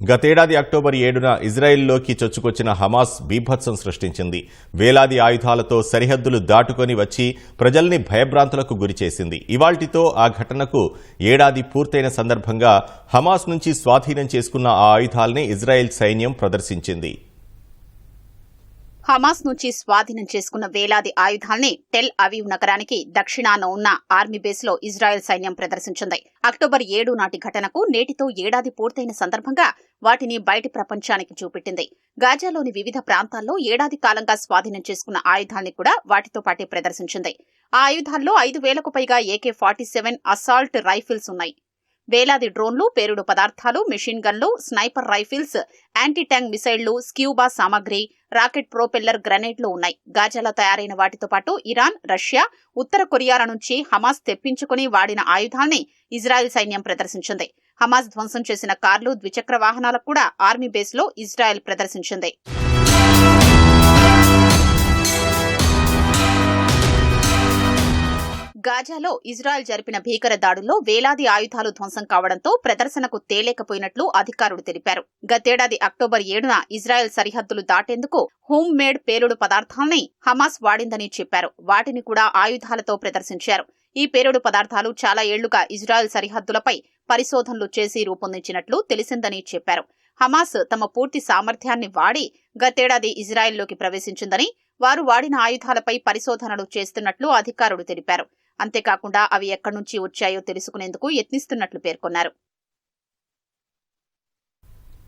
గతేడాది అక్టోబర్ ఏడున ఇజ్రాయెల్లోకి చొచ్చుకొచ్చిన హమాస్ బీభత్సం సృష్టించింది. వేలాది ఆయుధాలతో సరిహద్దులు దాటుకొని వచ్చి ప్రజల్ని భయభ్రాంతులకు గురిచేసింది ఇవాల్టితో ఆ ఘటనకు ఏడాది పూర్తయిన సందర్భంగా హమాస్ నుంచి స్వాధీనం చేసుకున్న ఆ ఆయుధాల్ని ఇజ్రాయెల్ సైన్యం ప్రదర్శించింది. హమాస్ నుంచి స్వాధీనం చేసుకున్న వేలాది ఆయుధాల్ని టెల్ అవీవ్ నగరానికి దక్షిణాన ఉన్న ఆర్మీ బేస్లో ఇజ్రాయెల్ సైన్యం ప్రదర్శించింది. అక్టోబర్ ఏడు నాటి ఘటనకు నేటితో ఏడాది పూర్తయిన సందర్భంగా వాటిని బయటి ప్రపంచానికి చూపెట్టింది. గాజాలోని వివిధ ప్రాంతాల్లో ఏడాది కాలంగా స్వాధీనం చేసుకున్న ఆయుధాల్ని కూడా వాటితో పాటే ప్రదర్శించింది. ఆ ఆయుధాల్లో ఐదు వేలకు పైగా AK forty seven assault rifles ఉన్నాయి. వేలాది డ్రోన్లు పేరుడు పదార్థాలు మెషిన్ గన్లు స్నైపర్ రైఫిల్స్ యాంటీ ట్యాంక్ మిసైళ్ళు స్క్యూబా సామాగ్రి రాకెట్ ప్రోపెల్లర్ గ్రనేడ్లు ఉన్నాయి. గాజాలో తయారైన వాటితో పాటు ఇరాన్ రష్యా ఉత్తర కొరియాల నుంచి హమాస్ తెప్పించుకుని వాడిన ఆయుధాల్ని ఇజ్రాయెల్ సైన్యం ప్రదర్శించింది. హమాస్ ధ్వంసం చేసిన కార్లు ద్విచక్ర వాహనాలకు కూడా ఆర్మీ బేస్లో ఇజ్రాయెల్ ప్రదర్శించింది. గాజాలో ఇజ్రాయెల్ జరిపిన భీకర దాడుల్లో వేలాది ఆయుధాలు ధ్వంసం కావడంతో ప్రదర్శనకు తేలేకపోయినట్లు అధికారులు తెలిపారు. గతేడాది అక్టోబర్ ఏడున ఇజ్రాయెల్ సరిహద్దులు దాటేందుకు హోమ్ మేడ్ పేలుడు పదార్థాల్ని హమాస్ వాడిందని చెప్పారు. వాటిని కూడా ఆయుధాలతో ప్రదర్శించారు. ఈ పేలుడు పదార్థాలు చాలా ఏళ్ళుగా ఇజ్రాయెల్ సరిహద్దులపై పరిశోధనలు చేసి రూపొందించినట్లు తెలిసిందని చెప్పారు. హమాస్ తమ పూర్తి సామర్థ్యాన్ని వాడి గతేడాది ఇజ్రాయెల్లోకి ప్రవేశించిందని వారు వాడిన ఆయుధాలపై పరిశోధనలు చేస్తున్నట్లు అధికారులు తెలిపారు. అంతేకాకుండా అవి ఎక్కడి నుంచి వచ్చాయో తెలుసుకునేందుకు యత్నిస్తున్నట్లు పేర్కొన్నారు.